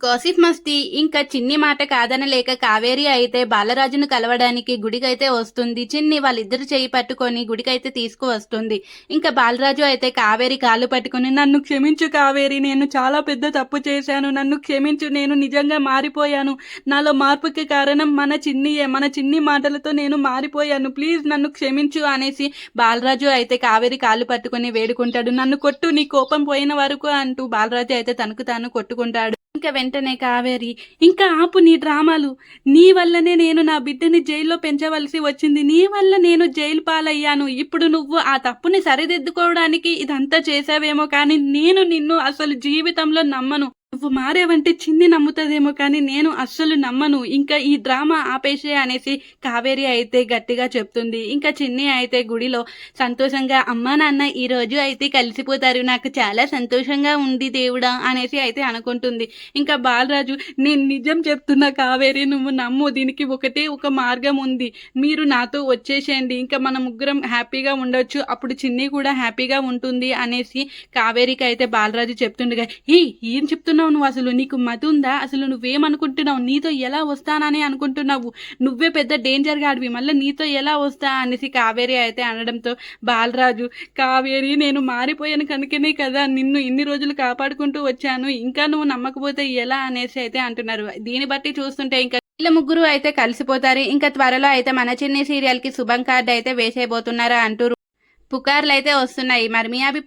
Gossip masti ఇంకా చిన్ని మాట కాదనలేక కావేరి అయితే బాలరాజును కలవడానికి గుడికైతే వస్తుంది. చిన్ని వాళ్ళిద్దరు చేయి పట్టుకొని గుడికైతే తీసుకువస్తుంది. ఇంకా బాలరాజు అయితే కావేరి కాలు పట్టుకుని నన్ను క్షమించు కావేరి నేను చాలా పెద్ద తప్పు చేశాను. నన్ను క్షమించు నేను నిజంగా మారిపోయాను. నాలో మార్పుకి కారణం మన చిన్నియే. మన చిన్ని మాటలతో నేను మారిపోయాను. ప్లీజ్ నన్ను క్షమించు అనేసి బాలరాజు అయితే కావేరి కాలు పట్టుకొని వేడుకుంటాడు. నన్ను కొట్టు నీ కోపం పోయిన వరకు అంటూ బాలరాజు అయితే తనకు తాను కొట్టుకుంటాడు. ఇంకా వెంటనే కావేరి ఇంకా ఆపు నీ డ్రామాలు. నీ వల్లనే నేను నా బిడ్డని జైల్లో పెంచవలసి వచ్చింది. నీ వల్ల నేను జైలు పాలయ్యాను. ఇప్పుడు నువ్వు ఆ తప్పుని సరిదిద్దుకోవడానికి ఇదంతా చేసావేమో కానీ నేను నిన్ను అసలు జీవితంలో నమ్మను. నువ్వు మారేవంటే చిన్ని నమ్ముతుందేమో కానీ నేను అస్సలు నమ్మను. ఇంకా ఈ డ్రామా ఆపేసే అనేసి కావేరి అయితే గట్టిగా చెప్తుంది. ఇంకా చిన్ని అయితే గుడిలో సంతోషంగా అమ్మా నాన్న ఈ రోజు అయితే కలిసిపోతారు. నాకు చాలా సంతోషంగా ఉంది దేవుడా అనేసి అయితే అనుకుంటుంది. ఇంకా బాలరాజు నేను నిజం చెప్తున్నా కావేరి నువ్వు నమ్ము. దీనికి ఒకటే ఒక మార్గం ఉంది. మీరు నాతో వచ్చేసేయండి. ఇంకా మన ముగ్గురం హ్యాపీగా ఉండొచ్చు. అప్పుడు చిన్ని కూడా హ్యాపీగా ఉంటుంది అనేసి కావేరికి అయితే బాలరాజు చెప్తుండగా ఏ ఏం చెప్తున్నావు నువ్వు? అసలు నీకు మతి ఉందా? అసలు నువ్వేమనుకుంటున్నావు? నీతో ఎలా వస్తానని అనుకుంటున్నావు? నువ్వే పెద్ద డేంజర్ గాడివి మళ్ళీ నీతో ఎలా వస్తా అనేసి కావేరి అయితే అనడంతో బాలరాజు కావేరి నేను మారిపోయాను కనుకనే కదా నిన్ను ఇన్ని రోజులు కాపాడుకుంటూ వచ్చాను. ఇంకా నువ్వు నమ్మకపోతే ఎలా? అనేసి అయితే అంటున్నారు. దీన్ని బట్టి చూస్తుంటే ఇంకా వీళ్ళ ముగ్గురు అయితే కలిసిపోతారు. ఇంకా త్వరలో అయితే మన చిన్ని సీరియల్కి శుభం కార్డు అయితే వేసేయబోతున్నారా అంటూ పుకార్లు అయితే వస్తున్నాయి. మరి మీ అభి